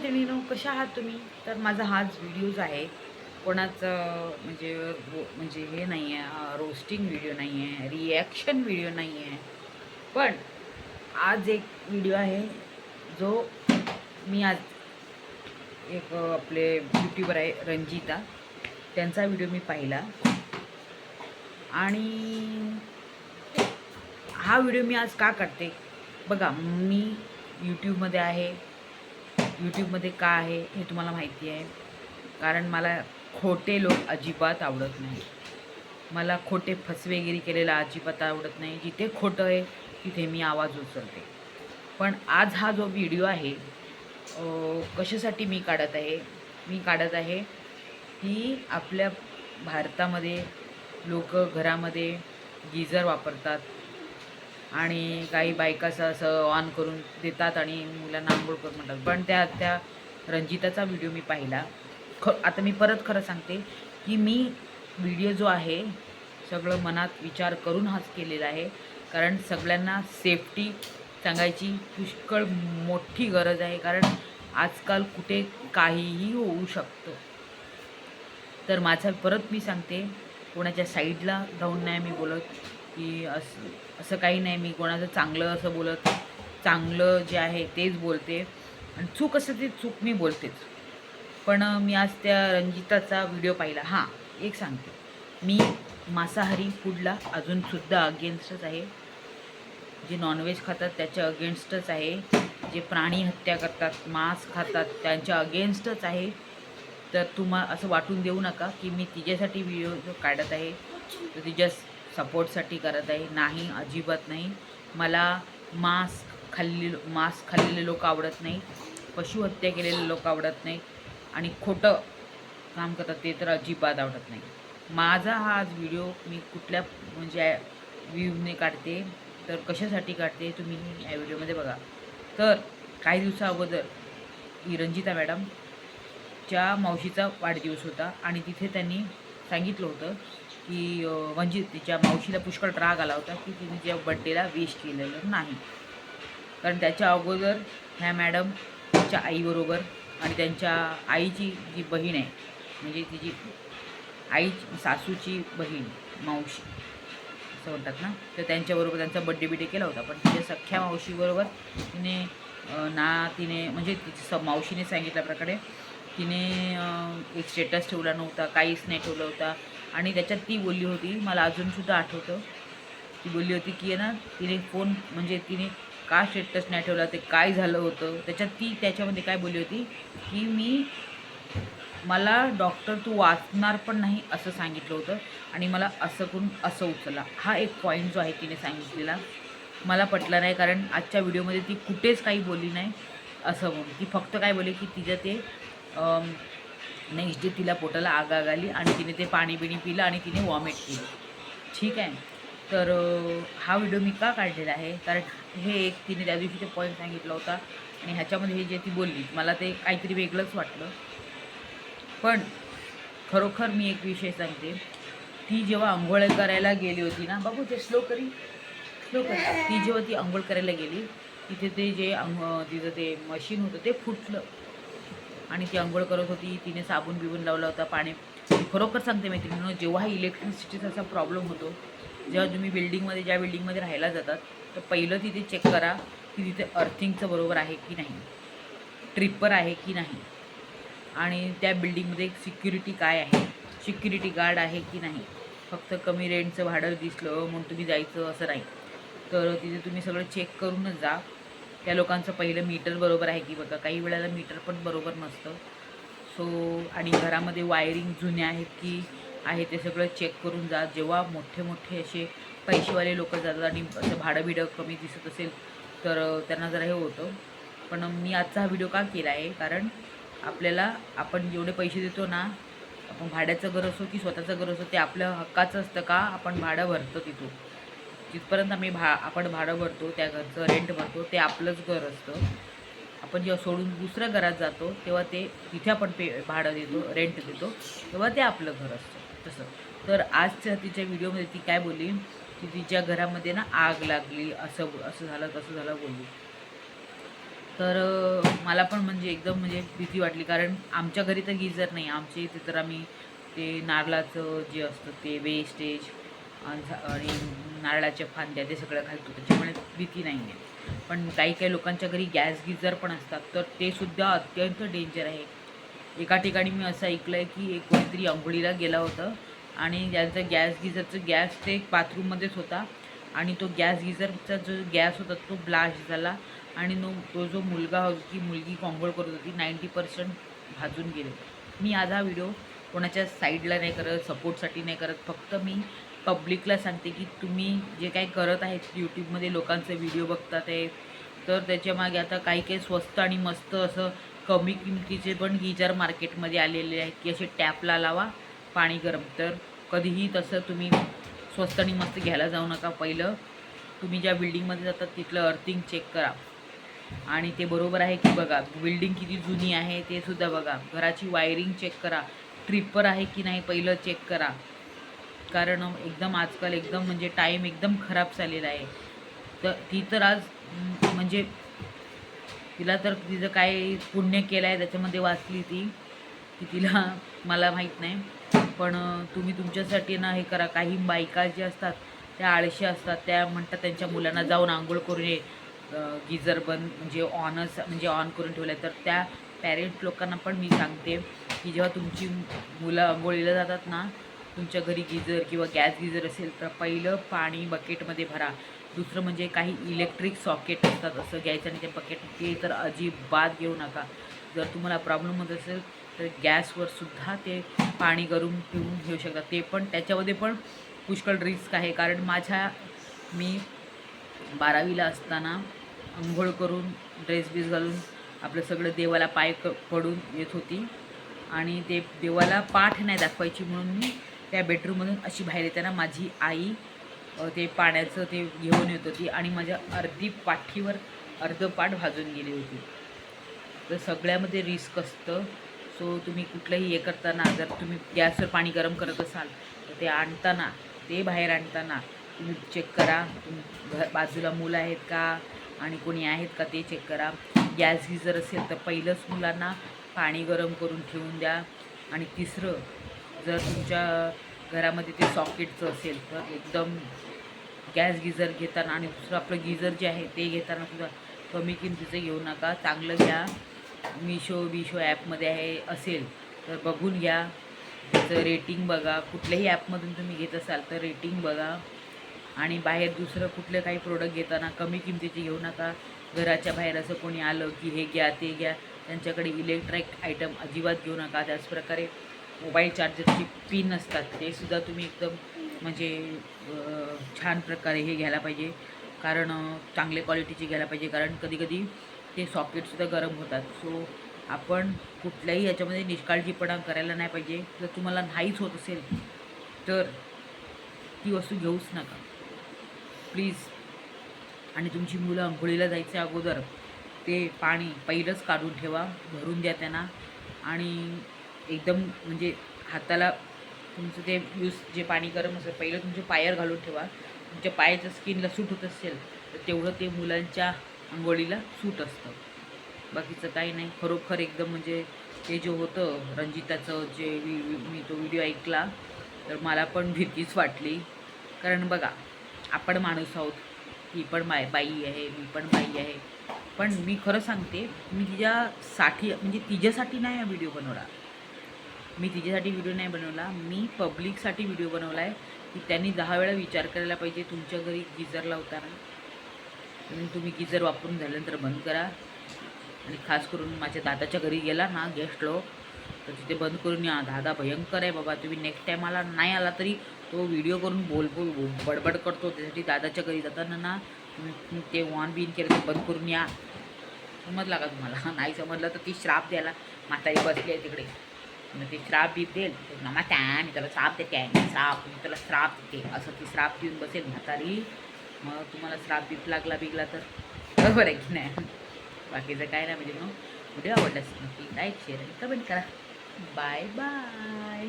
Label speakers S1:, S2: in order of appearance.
S1: मैत्रिणीनो कशा आहात तुम्ही? तर माझा हाच व्हिडिओज आहे. कोणाचं म्हणजे म्हणजे हे नाही आहे रोस्टिंग व्हिडिओ नाही आहे रिॲक्शन व्हिडिओ नाही आहे पण आज एक व्हिडिओ आहे जो मी आज एक आपले यूट्यूबर आहे रंजिता. त्यांचा व्हिडिओ मी पाहिला. आणि हा व्हिडिओ मी आज का करते बघा मी यूट्यूबमध्ये आहे. यूट्यूबमध्ये का आहे हे तुम्हाला माहिती आहे. कारण मला खोटे लोक अजिबात आवडत नाही. मला खोटे फसवेगिरी केलेला अजिबात आवडत नाही. जिथे खोटं आहे तिथे मी आवाज उचलते. पण आज हा जो व्हिडिओ आहे कशासाठी मी काढत आहे? मी काढत आहे की आपल्या भारतामध्ये लोक घरामध्ये गीजर वापरतात. आणि काही बायकाचं असं ऑन करून देतात आणि मुलांना आंघोळ करून म्हणतात. पण त्या त्या रंजिताचा व्हिडिओ मी पाहिला. ख आता मी परत खरं सांगते की मी व्हिडिओ जो आहे सगळं मनात विचार करून हाच केलेला आहे. कारण सगळ्यांना सेफ्टी सांगायची पुष्कळ मोठी गरज आहे. कारण आजकाल कुठे काहीही होऊ शकतं. तर माझा परत मी सांगते कोणाच्या साईडला जाऊन नाही मी बोलत. की असं असं काही नाही मी कोणाचं चांगलं असं बोलत चांगलं जे आहे तेच बोलते. आणि चूक असं ते चूक मी बोलतेच. पण मी आज त्या रंजिताचा व्हिडिओ पाहिला. हां एक सांगते. मी मांसाहारी फूडला अजूनसुद्धा अगेन्स्टच आहे. जे नॉनव्हेज खातात त्याच्या अगेन्स्टच आहे. जे प्राणी हत्या करतात मांस खातात त्यांच्या अगेन्स्टच आहे. तर तुम्हा असं वाटून देऊ नका की मी तिच्यासाठी व्हिडिओ काढत आहे. तर तिच्या सपोर्टसाठी करत आहे. नाही अजिबात नाही. मला मांस खाल्ले मांस खाल्लेले लोक आवडत नाही. पशुहत्या केलेले लोक आवडत नाही. आणि खोटं काम करतात ते तर अजिबात आवडत नाही. माझा हा आज व्हिडिओ मी कुठल्या म्हणजे व्ह्यूने काढते तर कशासाठी काढते तुम्ही या व्हिडिओमध्ये बघा. तर काही दिवसाअगोदर ही रंजिता मॅडमच्या मावशीचा वाढदिवस होता आणि तिथे त्यांनी सांगितलं होतं की म्हणजे तिच्या मावशीला पुष्कळ राग आला होता की तिने तिच्या बड्डेला विश केलेलं नाही. कारण त्याच्या अगोदर ह्या मॅडम तिच्या आईबरोबर आणि त्यांच्या आईची जी बहीण आहे म्हणजे तिची आई सासूची बहीण मावशी असं म्हणतात ना तर त्यांच्याबरोबर त्यांचा बड्डे बिडे केला होता. पण तिच्या सख्ख्या मावशीबरोबर तिने ना तिने म्हणजे तिची स मावशीने सांगितल्याप्रकारे तिने एक स्टेटस ठेवला नव्हता काहीच नाही ठेवला होता. आणि त्याच्यात ती बोलली होती मला अजूनसुद्धा आठवतं. ती बोलली होती की आहे ना तिने फोन म्हणजे तिने का स्टेटस नाही ठेवला ते काय झालं होतं? त्याच्यात ती त्याच्यामध्ये काय बोलली होती की मी मला डॉक्टर तू वाचणार पण नाही असं सांगितलं होतं आणि मला असं करून असं उचलला. हा एक पॉईंट जो आहे तिने सांगितलेला. मला पटला नाही कारण आजच्या व्हिडिओमध्ये ती कुठेच काही बोलली नाही असं म्हणून. ती फक्त काय बोलली की तिचं ते नेक्स्ट डे तिला पोटाला आग आग आली आणि तिने ते पाणी बिणी पिलं आणि तिने वॉमिट केली. ठीक आहे? तर हा व्हिडिओ मी का काढलेला आहे? कारण हे एक तिने त्या दिवशी ते पॉईंट सांगितला होता आणि ह्याच्यामध्ये हे जे ती बोलली मला ते काहीतरी वेगळंच वाटलं. पण खरोखर मी एक विषय सांगते. ती जेव्हा आंघोळ करायला गेली होती ना बाबू ते स्लो करी. स्लो करी. ती जेव्हा ती आंघोळ करायला गेली तिथे ते जे आंघ तिचं ते मशीन होतं ते फुटलं. आणि ती आंघोळ करत होती. तिने साबून बिबून लावला होता पाणी. खरोखर सांगते मैत्रिणीनं जेव्हा इलेक्ट्रिसिटीचा असा प्रॉब्लेम होतो जेव्हा तुम्ही बिल्डिंगमध्ये ज्या बिल्डिंगमध्ये राहायला जातात तर पहिलं तिथे चेक करा की तिथे अर्थिंगचं बरोबर आहे की नाही. ट्रिपर आहे की नाही. आणि त्या बिल्डिंगमध्ये सिक्युरिटी काय आहे. सिक्युरिटी गार्ड आहे की नाही. फक्त कमी रेंटचं भाडं दिसलं म्हणून तुम्ही जायचं असं नाही. तर तिथे तुम्ही सगळं चेक करूनच जा. त्या लोकांचं पहिलं मीटर बरोबर आहे की बघा काही वेळेला मीटर पण बरोबर नसतं. सो आणि घरामध्ये वायरिंग जुन्या आहेत की आहे ते सगळं चेक करून जा. जेव्हा मोठे मोठे असे पैसेवाले लोक जातात आणि असं भाडं बिडं कमी दिसत असेल तर त्यांना जरा हे होतं. पण मी आजचा हा व्हिडिओ का केला आहे? कारण आपल्याला आपण जेवढे पैसे देतो ना आपण भाड्याचं घर असो की स्वतःचं घर असो ते आपल्या हक्काचं असतं का? आपण भाडं भरतो तिथून. जिथपर्यंत आम्ही भा आपण भाडं भरतो त्या घरचं रेंट भरतो ते आपलंच घर असतं. आपण जेव्हा सोडून दुसऱ्या घरात जातो तेव्हा ते तिथे आपण पे भाडं देतो रेंट देतो तेव्हा ते आपलं घर असतं. तसं. तर आजच्या तिच्या व्हिडिओमध्ये ती काय बोलली? की तिच्या घरामध्ये ना आग लागली असं असं झालं तसं झालं बोलली. तर मला पण म्हणजे एकदम म्हणजे भीती वाटली. कारण आमच्या घरी तर गिझर नाही. आमच्या इथे तर आम्ही ते नारळाचं जे असतं ते वेस्टेज आणि नारळाच्या फांद्या ते सगळं घालतो त्याच्यामुळे भीती नाही आहे. पण काही काही लोकांच्या घरी गॅस गिझर पण असतात. तर ते सुद्धा अत्यंत डेंजर आहे. एका ठिकाणी मी असं ऐकलं आहे की एक कोणीतरी अंघोळीला गेला होतं आणि ज्यांचं गॅस गिझरचं गॅस ते बाथरूममध्येच होता आणि तो गॅस गिझरचा जो गॅस होता तो ब्लास्ट झाला आणि नो तो जो मुलगा होता की मुलगी कोंघोळ करत होती. नाईंटी पर्सेंट भाजून गेले. मी आज हा व्हिडिओ कोणाच्या साईडला नाही करत सपोर्टसाठी नाही करत. फक्त मी पब्लिकला सांगते की तुम्ही जे काही करत आहेत यूट्यूबमध्ये लोकांचे व्हिडिओ बघतात आहे तर त्याच्यामागे आता काही काही स्वस्त आणि मस्त असं कमी किमतीचे पण गिजर मार्केटमध्ये आलेले आहेत की असे टॅपला लावा पाणी गरम. तर कधीही तसं तुम्ही स्वस्त आणि मस्त घ्यायला जाऊ नका पहिलं. तुम्ही ज्या बिल्डिंगमध्ये जातात तिथलं अर्थिंग चेक करा. आणि ते बरोबर आहे की बघा बिल्डिंग किती जुनी आहे ते सुद्धा बघा. घराची वायरिंग चेक करा. ट्रिपर आहे की नाही पहिलं चेक करा. कारण एकदम आजकाल एकदम म्हणजे टाईम एकदम खराब झालेला आहे. तर ती तर आज म्हणजे तिला तर तिचं काय पुण्य केलं आहे त्याच्यामध्ये वाचली ती की तिला मला माहीत नाही. पण तुम्ही तुमच्यासाठी ना हे करा. काही बायका ज्या असतात त्या आळशी असतात त्या म्हणतात त्यांच्या मुलांना जाऊन आंघोळ करून ये. गिजर बंद म्हणजे ऑनच म्हणजे ऑन करून ठेवलं तर त्या पॅरेंट लोकांना पण मी सांगते की जेव्हा तुमची मुलं आंघोळीला जातात ना तुमच्या घरी गिजर किंवा गॅस गिजर असेल तर पहिलं पाणी बकेटमध्ये भरा. दुसरं म्हणजे काही इलेक्ट्रिक सॉकेट असतात असं घ्यायचं आणि ते बकेट ते तर अजिबात घेऊ नका. जर तुम्हाला प्रॉब्लेम होत असेल तर गॅसवर सुद्धा ते पाणी गरम पिऊन घेऊ शकता. ते पण त्याच्यामध्ये पण पुष्कळ रिस्क आहे. कारण माझ्या मी बारावीला असताना आंघोळ करून ड्रेस बीस घालून आपलं सगळं देवाला पाय क पडून येत होती. आणि ते देवाला पाठ नाही दाखवायची म्हणून मी त्या बेडरूममधून अशी बाहेर येताना माझी आई ते पाण्याचं ते घेऊन येत होती आणि माझ्या अर्धी पाठीवर अर्ध पाठ भाजून गेली होती. तर सगळ्यामध्ये रिस्क असतं. सो तुम्ही कुठलंही हे करताना जर तुम्ही गॅसवर पाणी गरम करत असाल तर ते आणताना ते बाहेर आणताना तुम्ही चेक करा. तुम घर बाजूला मुलं आहेत का आणि कोणी आहेत का ते चेक करा. गॅस गिजर असेल तर पहिलंच मुलांना पाणी गरम करून ठेवून द्या. आणि तिसरं जर तुमच्या घरामध्ये ते सॉकेटचं असेल तर एकदम गॅस गिझर घेताना आणि दुसरं आपलं गिझर जे आहे ते घेताना सुद्धा कमी किमतीचं घेऊ नका. चांगलं घ्या. मिशो बिशो ॲपमध्ये आहे असेल तर बघून घ्या. त्याचं रेटिंग बघा. कुठल्याही ॲपमधून तुम्ही घेत असाल तर रेटिंग बघा. आणि बाहेर दुसरं कुठलं काही प्रोडक्ट घेताना कमी किमतीचे घेऊ नका. घराच्या बाहेर असं कोणी आलं की हे घ्या ते घ्या. त्यांच्याकडे इलेक्ट्रिक आयटम अजिबात घेऊ नका. त्याचप्रकारे मोबाईल चार्जरची पिन असतात ते सुद्धा तुम्ही एकदम म्हणजे छान प्रकारे हे घ्यायला पाहिजे. कारण चांगले क्वालिटीचे घ्यायला पाहिजे. कारण कधीकधी ते सॉकेटसुद्धा गरम होतात. सो आपण कुठल्याही याच्यामध्ये निष्काळजीपणा करायला नाही पाहिजे. जर तुम्हाला नाहीच होत असेल तर ती वस्तू घेऊच नका. प्लीज आणि तुमची मुलं अंघोळीला जायच्या अगोदर ते पाणी पहिलंच काढून ठेवा. भरून द्या त्यांना. आणि एकदम म्हणजे हाताला तुमचं ते यूज जे पाणी गरम असेल पहिलं तुमच्या पायावर घालून ठेवा. तुमच्या पायाचं स्किनला सूट होत असेल तर तेवढं ते मुलांच्या आंघोळीला सूट असतं. बाकीचं काही नाही. खरोखर एकदम म्हणजे ते जे होतं रंजिताचं जे मी तो व्हिडिओ ऐकला तर मला पण भीतीच वाटली. कारण बघा आपण माणूस आहोत. ही पण माय बाई आहे मी पण बाई आहे. पण मी खरं सांगते मी तिच्यासाठी म्हणजे तिच्यासाठी नाही हा व्हिडिओ बनवला. मी तिच्यासाठी व्हिडिओ नाही बनवला. मी पब्लिकसाठी व्हिडिओ बनवला आहे की त्यांनी दहा वेळा विचार करायला पाहिजे. तुमच्या घरी गिजर लावताना. म्हणून तुम्ही गिजर वापरून झाल्यानंतर बंद करा. आणि खास करून माझ्या दादाच्या घरी गेला ना गेस्ट लोक तर तिथे बंद करून या. दादा भयंकर आहे बाबा. तुम्ही नेक्स्ट टाईम आला नाही आला तरी तो व्हिडिओ करून बोल बोल बडबड करतो. त्यासाठी दादाच्या घरी जाताना ना ते वॉन बिन केलं ते बंद करून या. समजला का तुम्हाला? नाही समजलं तर ती श्राप द्यायला. म्हातारी बसली आहे तिकडे. मग ती श्राप बीप देईल माता मी त्याला श्राप देते आहे मी श्राप मी त्याला श्राप देते असं ती श्राप देऊन बसेल म्हातारी मग तुम्हाला श्राप बीप लागला बिगला तर बरोबर आहे की नाही बाकीचं काय नाही म्हणजे मग व्हिडिओ आवडला नक्की लाईक शेअर आणि कमेंट करा बाय बाय